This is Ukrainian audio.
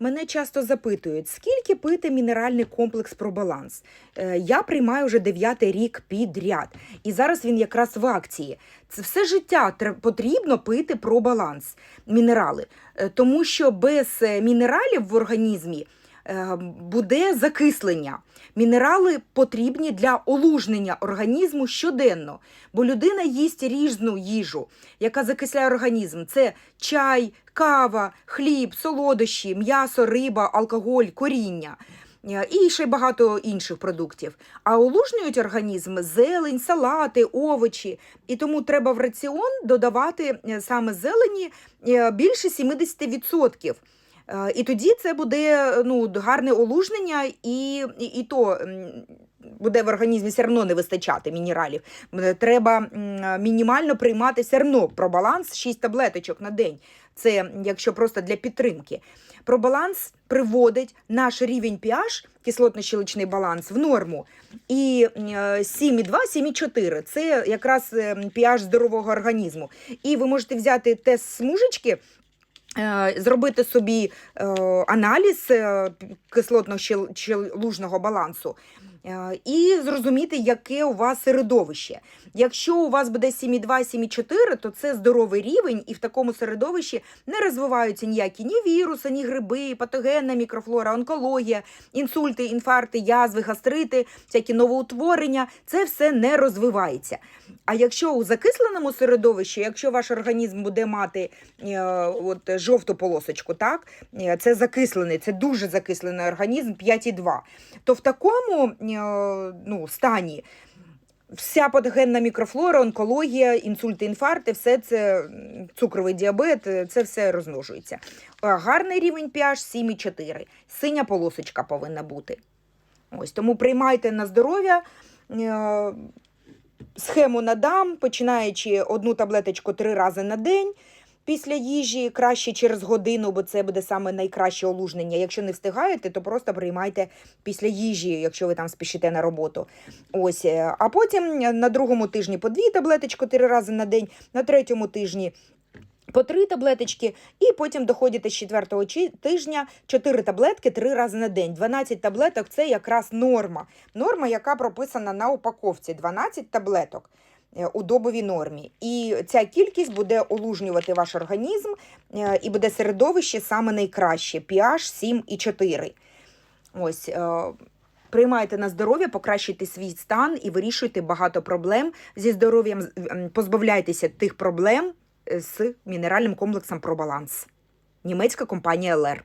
Мене часто запитують, скільки пити мінеральний комплекс Пробаланс. Е, Я приймаю вже дев'ятий рік підряд, і зараз він якраз в акції. Це все життя потрібно пити Пробаланс, мінерали, Е, тому що без е, мінералів в організмі буде закислення. Мінерали потрібні для олужнення організму щоденно, бо людина їсть різну їжу, яка закисляє організм. Це чай, кава, хліб, солодощі, м'ясо, риба, алкоголь, коріння. Е, І ще багато інших продуктів. А олужнюють організм зелень, салати, овочі. І тому треба в раціон додавати е, саме зелені е, більше 70%. Е, І тоді це буде ну, гарне олужнення, і, і, і то буде в організмі все одно не вистачати мінералів. Треба мінімально приймати все одно пробаланс 6 таблеточок на день. Це якщо просто для підтримки. Пробаланс приводить наш рівень pH, кислотно-щелочний баланс, в норму. І е, 7,2, 7,4 це якраз е, pH здорового організму. І ви можете взяти тест смужечки, е, зробити собі е, аналіз е, кислотно-лужного балансу. Е, І зрозуміти, яке у вас середовище. Якщо у вас буде 7,2, 7,4, то це здоровий рівень, і в такому середовищі не розвиваються ніякі ні віруси, ні гриби, патогенна мікрофлора, онкологія, інсульти, інфаркти, язви, гастрити, всякі новоутворення. Це все не розвивається. А якщо у закисленому середовищі, якщо ваш організм буде мати е, от, жовту полосочку, так, е, це закислений, це дуже закислений організм 5,2, то в такому е, ну, стані вся патогенна мікрофлора, онкологія, інсульти, інфаркти, все це цукровий діабет, е, це все розмножується. Гарний рівень pH 7,4. Синя полосочка повинна бути. Ось тому приймайте на здоров'я. е, Схему надам, починаючи одну таблеточку три рази на день після їжі, краще через годину, бо це буде саме найкраще олужнення. Якщо не встигаєте, то просто приймайте після їжі, якщо ви там спішите на роботу. Ось, е, а потім на другому тижні по дві таблеточки три рази на день, на третьому тижні. По три таблеточки, і потім доходите з четвертого тижня 4 таблетки три рази на день. 12 таблеток це якраз норма. Норма, яка прописана на упаковці. 12 таблеток у добовій нормі. І ця кількість буде олужнювати ваш організм, е, і буде середовище саме найкраще pH 7,4. Ось. е, Приймайте на здоров'я, покращуйте свій стан і вирішуйте багато проблем зі здоров'ям. Позбавляйтеся тих проблем е, з мінеральним комплексом Пробаланс. Німецька компанія ЛР.